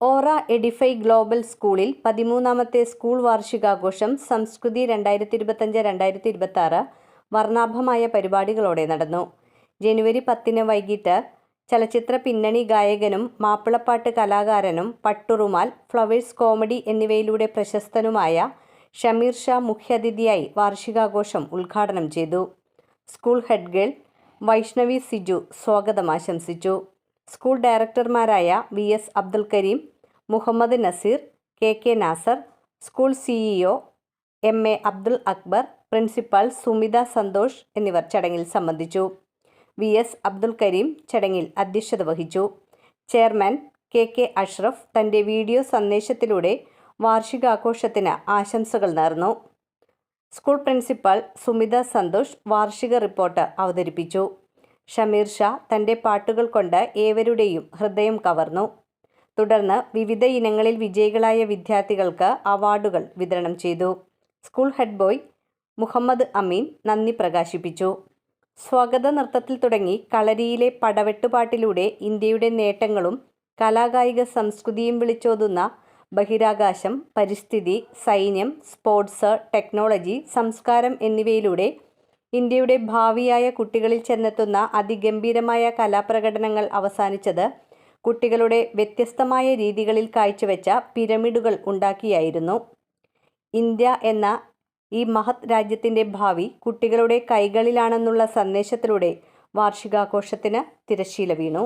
ഓറ edify global സ്കൂളിൽ പതിമൂന്നാമത്തെ school വാർഷികാഘോഷം സംസ്കൃതി രണ്ടായിരത്തി ഇരുപത്തഞ്ച് രണ്ടായിരത്തി ഇരുപത്തി ആറ് വർണാഭമായ പരിപാടികളോടെ നടന്നു. ജനുവരി പത്തിന് വൈകിട്ട് ചലച്ചിത്ര പിന്നണി ഗായകനും മാപ്പിളപ്പാട്ട് കലാകാരനും പട്ടുറുമാൽ ഫ്ലവേഴ്സ് കോമഡി എന്നിവയിലൂടെ പ്രശസ്തനുമായ ഷമീർ ഷാ മുഖ്യാതിഥിയായി വാർഷികാഘോഷം ഉദ്ഘാടനം ചെയ്തു. School head girl Vaishnavi Siju സ്വാഗതം ആശംസിച്ചു. School ഡയറക്ടർമാരായ V S Abdul Karim Muhammad Nazir K K Nasar school CEO M A Abdul Akbar principal Sumitha Santhosh എന്നിവർ ചടങ്ങിൽ സംബന്ധിച്ചു. വി എസ് അബ്ദുൽ കരീം ചടങ്ങിൽ അധ്യക്ഷത വഹിച്ചു. ചെയർമാൻ കെ കെ അഷ്റഫ് തന്റെ വീഡിയോ സന്ദേശത്തിലൂടെ വാർഷികാഘോഷത്തിന് ആശംസകൾ നേർന്നു. സ്കൂൾ പ്രിൻസിപ്പാൾ സുമിത സന്തോഷ് വാർഷിക റിപ്പോർട്ട് അവതരിപ്പിച്ചു. ഷമീർ ഷാ തന്റെ പാട്ടുകൾ കൊണ്ട് ഏവരുടെയും ഹൃദയം കവർന്നു. തുടർന്ന് വിവിധ ഇനങ്ങളിൽ വിജയികളായ വിദ്യാർത്ഥികൾക്ക് അവാർഡുകൾ വിതരണം ചെയ്തു. School head boy Muhammad Ameen നന്ദി പ്രകാശിപ്പിച്ചു. സ്വാഗത നൃത്തത്തിൽ തുടങ്ങി കളരിയിലെ പടവെട്ടുപാട്ടിലൂടെ ഇന്ത്യയുടെ നേട്ടങ്ങളും കലാകായിക സംസ്കൃതിയും വിളിച്ചോതുന്ന ബഹിരാകാശം പരിസ്ഥിതി സൈന്യം സ്പോർട്സ് ടെക്നോളജി സംസ്കാരം എന്നിവയിലൂടെ ഇന്ത്യയുടെ ഭാവിയായ കുട്ടികളിൽ ചെന്നെത്തുന്ന അതിഗംഭീരമായ കലാപ്രകടനങ്ങൾ അവസാനിച്ചത് കുട്ടികളുടെ വ്യത്യസ്തമായ രീതികളിൽ കാഴ്ചവെച്ച പിരമിഡുകൾ ഉണ്ടാക്കിയായിരുന്നു. ഇന്ത്യ എന്ന ഈ മഹത് രാജ്യത്തിന്റെ ഭാവി കുട്ടികളുടെ കൈകളിലാണെന്നുള്ള സന്ദേശത്തിലൂടെ വാർഷികാഘോഷത്തിന് തിരശ്ശീല വീണു.